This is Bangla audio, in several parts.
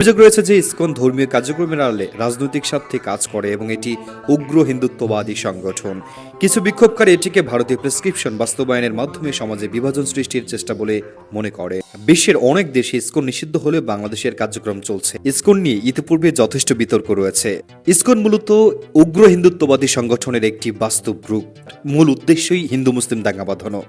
অভিযোগ রয়েছে যে ইসকন ধর্মীয় কার্যক্রমের আড়ালে রাজনৈতিক স্বার্থে কাজ করে এবং এটি উগ্র হিন্দুত্ববাদী সংগঠন। কিছু বিক্ষোভকারী এটিকে ভারতীয় প্রেসক্রিপশন বাস্তবায়নের মাধ্যমে সমাজে বিভাজন সৃষ্টির চেষ্টা বলে মনে করে। বিশ্বের অনেক দেশে ইসকন নিষিদ্ধ হলেও বাংলাদেশের কার্যক্রম চলছে। ইসকন নিয়ে ইতিপূর্বে যথেষ্ট বিতর্ক রয়েছে। ইসকন মূলত উগ্র হিন্দুত্ববাদী সংগঠনের একটি বাস্তব রূপ। মূল উদ্দেশ্যই হিন্দু মুসলিম দাঙ্গা বাঁধানো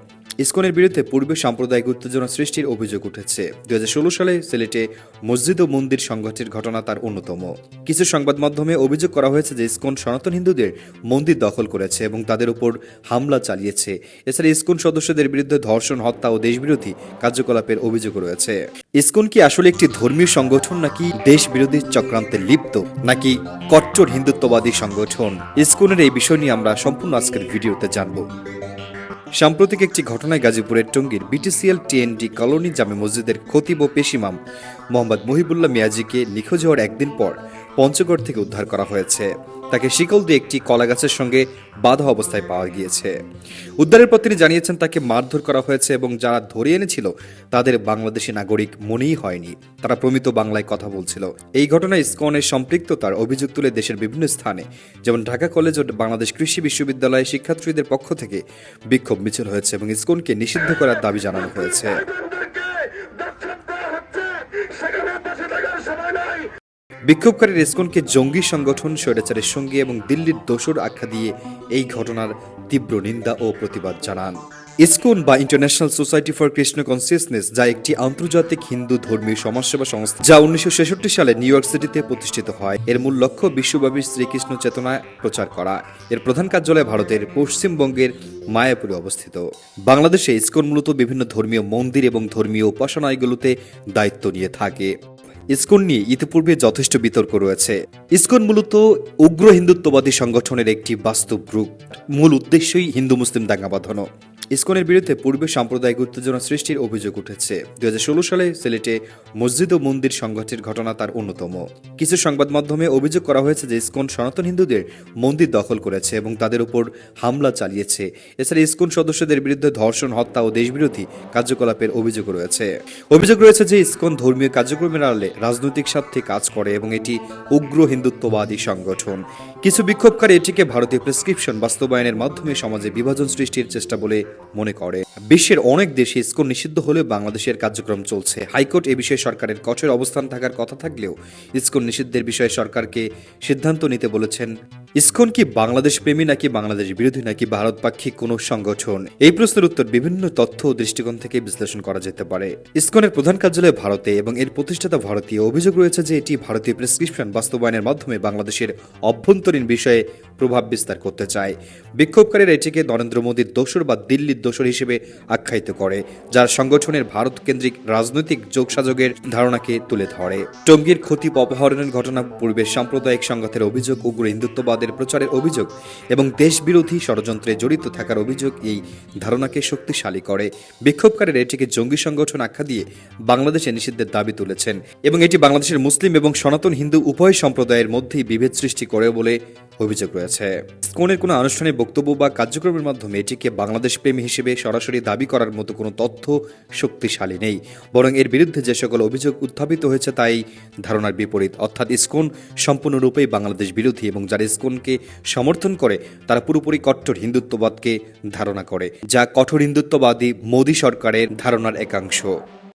ইসকনের বিরুদ্ধে পূর্বে সাম্প্রদায়িক উত্তেজনা সৃষ্টির অভিযোগ উঠেছে। দুই হাজার ষোলো সালে সিলেটে মসজিদ ও মন্দির সংঘাতের ঘটনা তার অন্যতম। কিছু সংবাদ মাধ্যমে অভিযোগ করা হয়েছে যে ইসকন সনাতন হিন্দুদের মন্দির দখল করেছে এবং তাদের উপর হামলা চালিয়েছে। এছাড়া ইসকন সদস্যদের বিরুদ্ধে ধর্ষণ, হত্যা ও দেশবিরোধী কার্যকলাপের অভিযোগ রয়েছে। ইসকন কি আসলে একটি ধর্মীয় সংগঠন নাকি দেশ বিরোধী চক্রান্তে লিপ্ত, নাকি কট্টর হিন্দুত্ববাদী সংগঠন? ইসকনের এই বিষয় নিয়ে আমরা সম্পূর্ণ আজকের ভিডিওতে জানব। সাম্প্রতিক একটি ঘটনায় গাজীপুরের টঙ্গীর বিটিসিএল টিএনডি কলোনি জামে মসজিদের খতিব ও পেশিমাম মোহাম্মদ মহিবুল্লাহ মিয়াজিকে নিখোঁজ হওয়ার একদিন পর পঞ্চগড় থেকে উদ্ধার করা হয়েছে। তাকে শিকল দিয়ে একটি কলা গাছের সঙ্গে বাধা অবস্থায় পাওয়া গিয়েছে। উদ্ধারের পর তিনি জানিয়েছেন, তাকে মারধর করা হয়েছে এবং যারা ধরে এনেছিল, তাদের বাংলাদেশি নাগরিক মনেই হয়নি। তারা প্রমিত বাংলায় কথা বলছিল। এই ঘটনায় ইসকনের সম্পৃক্ততার অভিযোগ তুলে দেশের বিভিন্ন স্থানে, যেমন ঢাকা কলেজ ও বাংলাদেশ কৃষি বিশ্ববিদ্যালয়ে শিক্ষার্থীদের পক্ষ থেকে বিক্ষোভ মিছিল হয়েছে এবং ইসকনকে নিষিদ্ধ করার দাবি জানানো হয়েছে। বিক্ষোভকারী রেসকনকে জঙ্গি সংগঠন, স্বৈরাচারের সঙ্গে এবং দিল্লির দোসর আখ্যা দিয়ে এই ঘটনার তীব্র নিন্দা ও প্রতিবাদ জানান। ইসকন বা international society for Krishna consciousness, যা একটি আন্তর্জাতিক হিন্দু ধর্মীয় সমাজসেবা সংস্থা, যা উনিশশো ছেষট্টি সালে নিউ ইয়র্ক সিটিতে প্রতিষ্ঠিত হয়। এর মূল লক্ষ্য বিশ্বব্যাপী শ্রীকৃষ্ণ চেতনা প্রচার করা। এর প্রধান কার্যালয় ভারতের পশ্চিমবঙ্গের মায়াপুরে অবস্থিত। বাংলাদেশে ইসকন মূলত বিভিন্ন ধর্মীয় মন্দির এবং ধর্মীয় উপাসনালয়গুলোতে দায়িত্ব নিয়ে থাকে। ইসকন নিয়ে ইতিপূর্বে যথেষ্ট বিতর্ক রয়েছে। ইসকন মূলত উগ্র হিন্দুত্ববাদী সংগঠনের একটি বাস্তব রূপ। মূল উদ্দেশ্যই হিন্দু মুসলিম দাঙ্গা বাঁধানো ইসকনের বিরুদ্ধে পূর্বে সাম্প্রদায়িক উত্তেজনা সৃষ্টির অভিযোগ উঠেছে। দুই সালে সিলেটে মসজিদ ও মন্দির সংঘাতের ঘটনা তার অন্যতম। কিছু সংবাদ মাধ্যমে অভিযোগ করা হয়েছে যে ইসকন সনাতন হিন্দুদের মন্দির দখল করেছে এবং তাদের উপর হামলা চালিয়েছে। এছাড়া ইসকন সদস্যদের বিরুদ্ধে ধর্ষণ, হত্যা ও দেশবিরোধী কার্যকলাপের অভিযোগ রয়েছে। অভিযোগ রয়েছে যে ইসকন ধর্মীয় কার্যক্রমের আড়ালে রাজনৈতিক স্বার্থে কাজ করে এবং এটি উগ্র হিন্দুত্ববাদী সংগঠন। কিছু বিক্ষোভকারী এটিকে ভারতীয় প্রেসক্রিপশন বাস্তবায়নের মাধ্যমে সমাজে বিভাজন সৃষ্টির চেষ্টা বলে মনে করে। বিশ্বের অনেক দেশে স্কুল নিষিদ্ধ হলেও বাংলাদেশের কার্যক্রম চলছে। হাইকোর্ট এ বিষয়ে সরকারের কঠোর অবস্থান থাকার কথা থাকলেও স্কুল নিষিদ্ধের বিষয়ে সরকারকে সিদ্ধান্ত নিতে বলেছেন ইসকন কি বাংলাদেশ প্রেমী নাকি বাংলাদেশ বিরোধী নাকি ভারত পাক্ষিক কোনো সংগঠন? এই প্রশ্নের উত্তর বিভিন্ন তথ্য ও দৃষ্টিকোণ থেকে বিশ্লেষণ করা যেতে পারে। ইসকনের প্রধান কার্যালয় ভারতে এবং এর প্রতিষ্ঠাতা ভারতীয়। অভিযোগ রয়েছে যে এটি ভারতীয় প্রেসক্রিপশন বাস্তবায়নের মাধ্যমে বাংলাদেশের অভ্যন্তরীণ বিষয়ে প্রভাব বিস্তার করতে চায়। বিক্ষোভকারীরা এটিকে নরেন্দ্র মোদীর দোসর বা দিল্লির দোসর হিসেবে আখ্যায়িত করে যার সংগঠনের ভারত কেন্দ্রিক রাজনৈতিক যোগসাযোগের ধারণাকে তুলে ধরে। টঙ্গীর ক্ষতি অপহরণের ঘটনা পূর্বে সাম্প্রদায়িক সংঘাতের অভিযোগ, উগ্র হিন্দুত্ববাদের প্রচারের অভিযোগ এবং দেশবিরোধী ষড়যন্ত্রে জড়িত থাকার অভিযোগ এই ধারণাকে শক্তিশালী করে। বিক্ষোভকারীরা এটিকে জঙ্গি সংগঠন আখ্যা দিয়ে বাংলাদেশে নিষিদ্ধের দাবি তুলেছেন এবং এটি বাংলাদেশের মুসলিম এবং সনাতন হিন্দু উভয় সম্প্রদায়ের মধ্যেই বিভেদ সৃষ্টি করে বলে অভিযোগ রয়েছে। কোনের কোনো আনুষ্ঠানিক বক্তব্য বা কার্যক্রমের মাধ্যমে এটিকে বাংলাদেশ প্রেমী হিসেবে সরাসরি দাবি করার মতো কোনো তথ্য শক্তিশালী নেই, বরং এর বিরুদ্ধে যে সকল অভিযোগ উত্থাপিত হয়েছে তাই ধারণার বিপরীত। অর্থাৎ ইসকন সম্পূর্ণরূপেই বাংলাদেশ বিরোধী এবং যারা ইসকনকে সমর্থন করে, তারা পুরোপুরি কট্টর হিন্দুত্ববাদকে ধারণা করে, যা কঠোর হিন্দুত্ববাদী মোদী সরকারের ধারণার একাংশ।